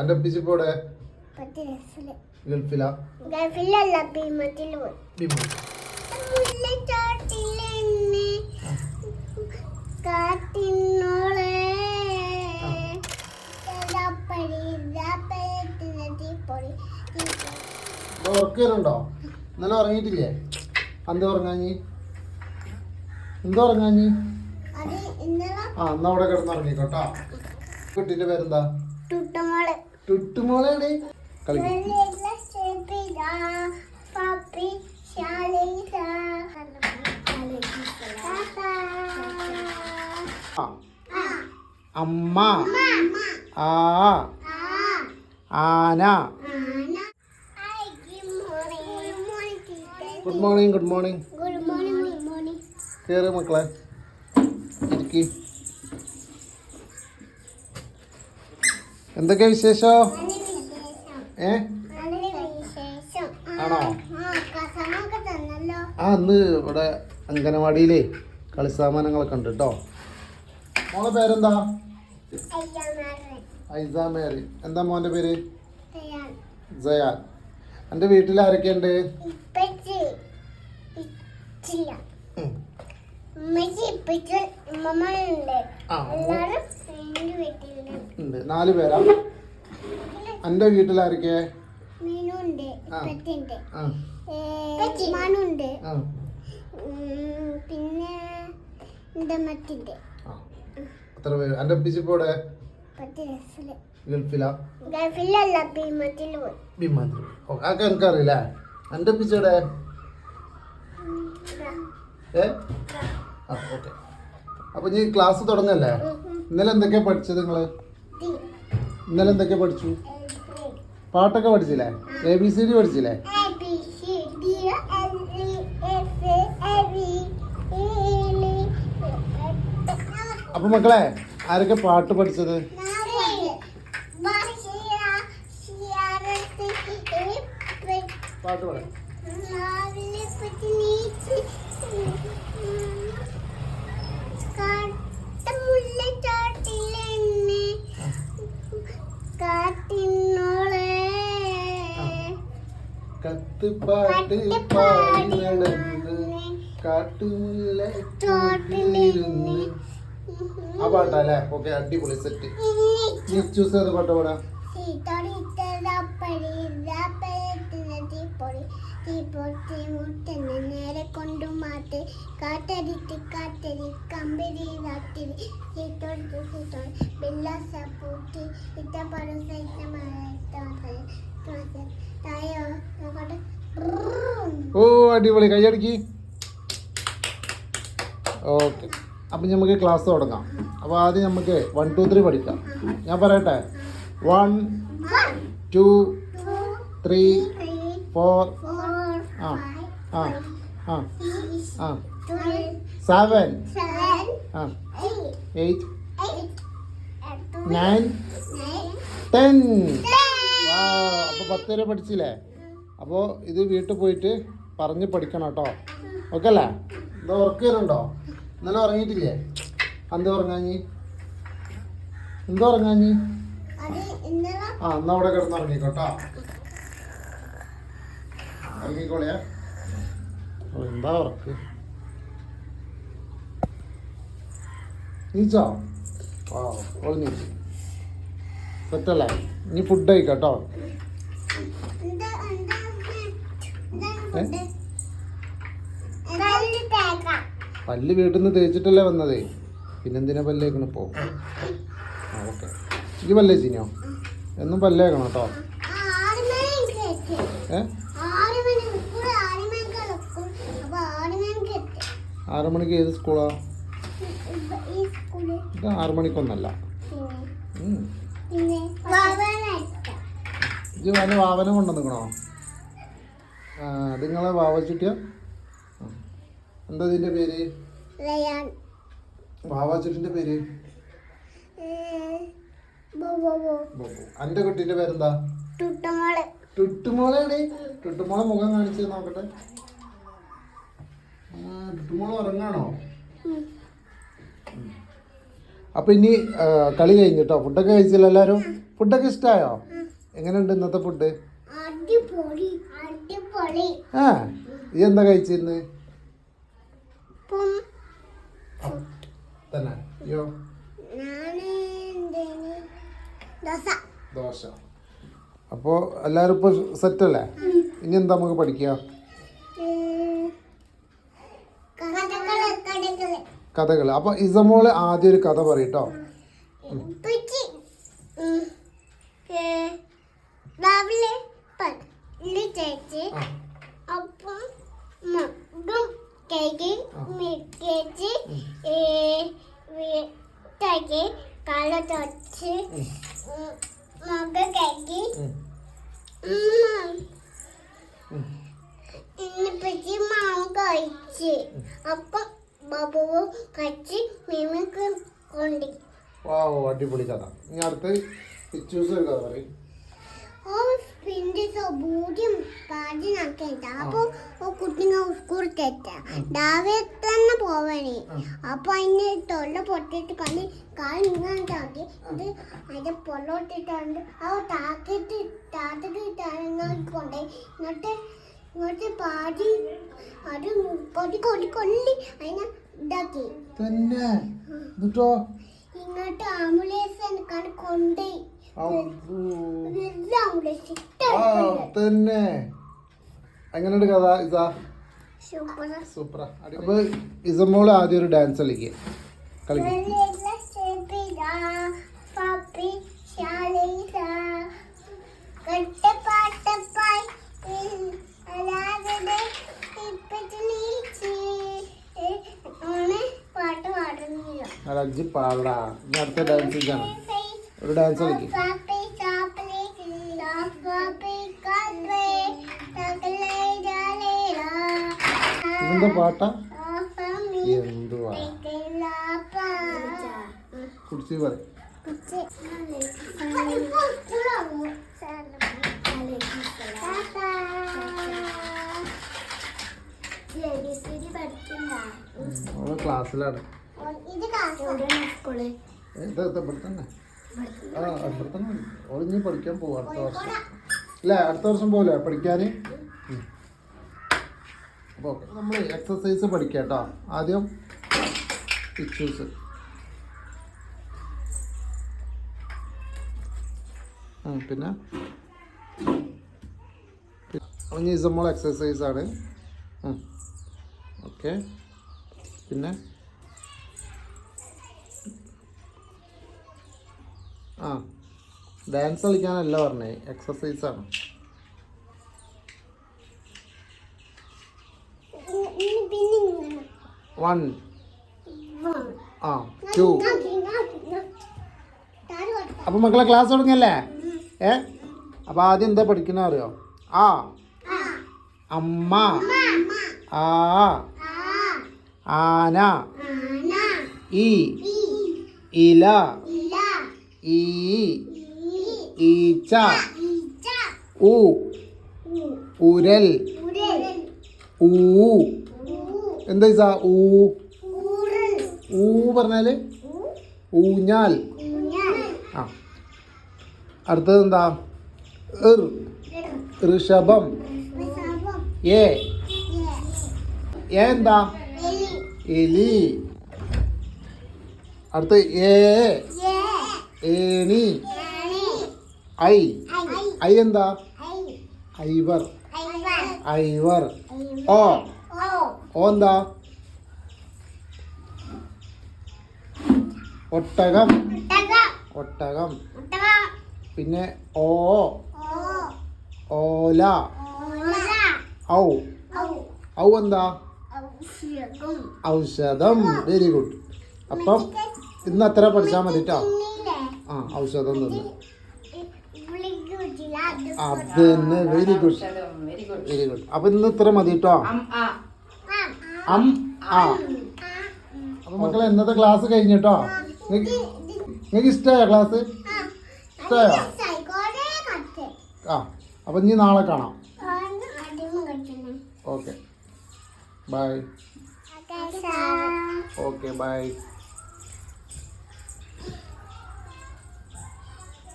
എന്റെ പിച്ചിപ്പോടെ ഗൾഫിലാ. ഗൾഫിലല്ല ഭീമത്തിൽ പോയി. ഉറക്കുണ്ടോ ഇന്നലെ ഉറങ്ങിയിട്ടില്ലേ? എന്താ ഉറങ്ങാഞ്ഞി? എന്താ ഉറങ്ങാഞ്ഞി? ആ എന്നാ അവിടെ കിടന്നുറങ്ങിക്കോട്ടോ കുട്ടിന്റെ പേരെന്താ? ടുട്ടുമോളാണ് ആ, അമ്മ. ആ. ആന. morning. Good good morning. Good morning കയറി മക്കളെ. ഇരിക്കി. എന്തൊക്കെ വിശേഷോ. ഏ. ആണോ? ആ, അന്ന് ഇവിടെ അംഗനവാടിയിലേ കളിസാമാനങ്ങളൊക്കെ ഉണ്ട് കേട്ടോ മോളെ പേരെന്താ ഐസാ മേരി എന്താ മോന്റെ പേര്. ജയാൻ എന്റെ വീട്ടിൽ ആരൊക്കെയുണ്ട്. ആ. ഉണ്ട്. നാല് പേരാ. എന്റെ വീട്ടിൽ ആരൊക്കെ പിന്നെ ആ. പേര്? പിച്ചിപ്പോടെ ഗൾഫിലാ. അതൊക്കെ എനിക്കറിയില്ലേ? പിച്ചയുടെ ഏ? ഓക്കെ. അപ്പോൾ നീ ക്ലാസ് തുടങ്ങല്ലേ? ഇന്നലെ എന്തൊക്കെയാ പഠിച്ചത് നിങ്ങൾ? ഇന്നലെ എന്തൊക്കെയാ പഠിച്ചു? പാട്ടൊക്കെ പഠിച്ചില്ലേ? എ ബി സി ഡി പഠിച്ചില്ലേ? അപ്പൊ മക്കളെ ആരൊക്കെ പാട്ട് പഠിച്ചത്? പാട്ട് പാടാം. കാട്ടിന്നോളെ കത്ത് പാട്ട് പാടി നടന്ന് കാട്ടുമുല്ല ചോട്ടിലിരുന്ന് ആ പാട്ടല്ലേ? ഓക്കെ അടിപൊളി സെറ്റ് നീ ചൂസ് ചെയ്ത പാട്ട് പാടാം. നേരെ കൊണ്ടു മാറ്റി. കാറ്റടി കമ്പരി രാത്രി ബില്ലാസ പൂട്ടി ഓ അടിപൊളി. കൈയടിക്ക് ഓക്കെ. അപ്പം നമുക്ക് ക്ലാസ് തുടങ്ങാം. അപ്പോൾ ആദ്യം നമുക്ക് വൺ ടു ത്രീ പഠിക്കാം. ഞാൻ പറയട്ടെ? വൺ ടു ത്രീ ഫോർ ആ ആ ആ ആ. സെവൻ ആ. Eight nine ten. അപ്പോൾ പത്ത് വരെ പഠിച്ചില്ലേ? അപ്പോൾ ഇത് വീട്ടിൽ പോയിട്ട് പറഞ്ഞ് പഠിക്കണം കേട്ടോ. ഓക്കെ അല്ലേ? എന്താ ഉറക്ക വരുന്നുണ്ടോ ഇന്നലെ ഉറങ്ങിയിട്ടില്ലേ? എന്താ ഉറങ്ങാഞ്ഞി എന്താ ഉറങ്ങാഞ്ഞി ആ എന്നാ അവിടെ കിടന്ന് എന്താ ഉറക്ക് നീച്ചോ? ആ ഓൾ നീച്ചു. സെറ്റല്ലേ? ഇനി ഫുഡ് കഴിക്കട്ടോ. പല്ല് വീട്ടിൽ നിന്ന് തേച്ചിട്ടല്ലേ വന്നതേ. പിന്നെന്തിനാ പല്ലേക്കണ പോ ആ ഓക്കെ. ഈ പല്ലേച്ചിനോ? എന്നും പല്ലേക്കണം കേട്ടോ ഏ ആറ് മണി സ്കൂൾ ആറ് മണിക്ക് സ്കൂൾ അപ്പൊ ആറ് മണിക്ക് എത്തി ആറ് മണിക്ക് ഏത് സ്കൂളാ? ഇത് ആറ് മണിക്കൊന്നല്ല. ഇത് വന്ന് വാവനം കൊണ്ടുവന്നിക്കണോ ആ നിങ്ങളെ വാവ ചുറ്റിയ എന്താ ഇതിന്റെ പേര്? വാവാച്ചുട്ടിന്റെ പേര്? എന്റെ കുട്ടീന്റെ പേരെന്താ? ടുട്ടുമോളെ. ടുട്ടുമോളെ ടുട്ടുമോളെ മുഖം കാണിച്ച് നോക്കട്ടെ. ടുട്ടുമോൾ ഉറങ്ങാണോ. അപ്പൊ ഇനി കളി കഴിഞ്ഞിട്ടോ? ഫുഡൊക്കെ കഴിച്ചില്ല എല്ലാരും? ഫുഡൊക്കെ ഇഷ്ടമായോ എങ്ങനെയുണ്ട് ഇന്നത്തെ ഫുഡ്? ആ. ഈ എന്താ കഴിച്ചിരുന്ന്? തന്നെ. എന്തേനി? ദോശ. അപ്പോൾ എല്ലാവരും ഇപ്പോൾ സെറ്റല്ലേ? ഇനി എന്താ നമുക്ക് പഠിക്കുക കഥകൾ അപ്പോൾ ഇസമോൾ ആദ്യം ഒരു കഥ പറയട്ടോ. രാവിലെ അപ്പം മകം കഴുകി മികച്ച് വീട്ടാക്കി കാല തൊച്ച് മക കഴുകി ഇന്നിപ്പച്ചി മാവ് കഴിച്ച്. അപ്പം ബബുവും കഴിച്ച് മീമക്ക് കൊണ്ടി. വാ അടിപൊളി കഥ. ഇനി അടുത്ത് പിച്ചൂസ് ഒരു കഥ പറയും ഓ പിന്നെ ബൂടിയും പാടിനാക്കണ്ട അപ്പൊ സ്കൂളിൽ തെറ്റ രാവിലെ തന്നെ പോവാനേ അപ്പൊ അതിന് തൊള്ള പൊട്ടിട്ട് കളി കാൽ ഇങ്ങനെ താക്കി ഇത് അതിന്റെ പൊള്ളോട്ടിട്ടുണ്ട് ആ താക്കിട്ട് താത്തിട്ട് കൊണ്ടേ എന്നിട്ട് ഇങ്ങോട്ട് പാടി. അത് കൊടി കൊടി കൊള്ളി. അതിനെ ഇതാക്കി. തന്നെ. എന്നിട്ടോ? ഇങ്ങോട്ട് ആംബുലൻസ് കൊണ്ടേ. തന്നെ. എങ്ങനെയുണ്ട് കഥ ഇസാ? സൂപ്പർ സൂപ്പറാ. അപ്പൊ ഇസമോൾ ആദ്യം ഒരു ഡാൻസ് കളിക്കുക കളിക്കും. പാട്ട് അലജ്ജി പാടാ. ഇനി അടുത്ത ഡാൻസ് ചെയ്യണം ഒരു ഡാൻസ് കളിക്കും. ഇതെന്താ പാട്ടാ? എന്തുവാ? കുടിച്ച് പറ അവൾ ക്ലാസ്സിലാണ് ഇത് കാസർഗോഡ് ഇത് ഇത് ഇവിടെ തന്നെ ആ ഇവിടെ തന്നെ മതി. ഓൾ ഇനി പഠിക്കാൻ പോവും അടുത്ത വർഷം. ഇല്ലേ അടുത്ത വർഷം പോലെ പഠിക്കാൻ അപ്പോൾ നമ്മൾ എക്സസൈസ് പഠിക്കാം കേട്ടോ ആദ്യം പിക്ചേഴ്സ് പിന്നെ? ഇനി ഇസമോൾ എക്സസൈസ് ആണ്. ഓക്കെ. പിന്നെ? ആ. ഡാൻസ് കളിക്കാനല്ല പറഞ്ഞേ. എക്സസൈസാണ് വൺ. ആ ടു അപ്പം മക്കളെ ക്ലാസ് തുടങ്ങിയല്ലേ? ഏ? അപ്പോൾ ആദ്യം എന്താ പഠിക്കുന്ന അറിയോ? ആ. അമ്മ. ആ. ആന. ഈ. ഇല. ഈ. ഈച്ച. ഉ ഉരൽ. ഊ. എന്താ ഇസാ ഊ. ഊ പറഞ്ഞാൽ? ഊഞ്ഞാൽ. ആ. അടുത്തത് എന്താ? ഋഷഭം. ഏ. ഏ എന്താ എലി. അടുത്ത് ഏ ഏണി. ഐ. ഐ. എന്താ? ഐവർ. ഐവർ. ഓ. ഓ. എന്താ? ഒട്ടകം. ഒട്ടകം. പിന്നെ ഓ. ഓല. ഔ. ഔ എന്താ? ഔഷധം. വെരി ഗുഡ് അപ്പം ഇന്ന് അത്ര പഠിച്ചാൽ മതി കേട്ടോ ആ ഔഷധം തന്നെ. അത് തന്നെ. Very good very good very good അപ്പം ഇന്ന് ഇത്ര മതി കേട്ടോ അം ആ. അം ആ. അപ്പം മക്കളെ ഇന്നത്തെ ക്ലാസ് കഴിഞ്ഞിട്ടോ നിങ്ങൾക്ക് ഇഷ്ടമായോ ക്ലാസ് ഇഷ്ടമായോ ആ അപ്പം ഇനി നാളെ കാണാം. Okay bye okay bye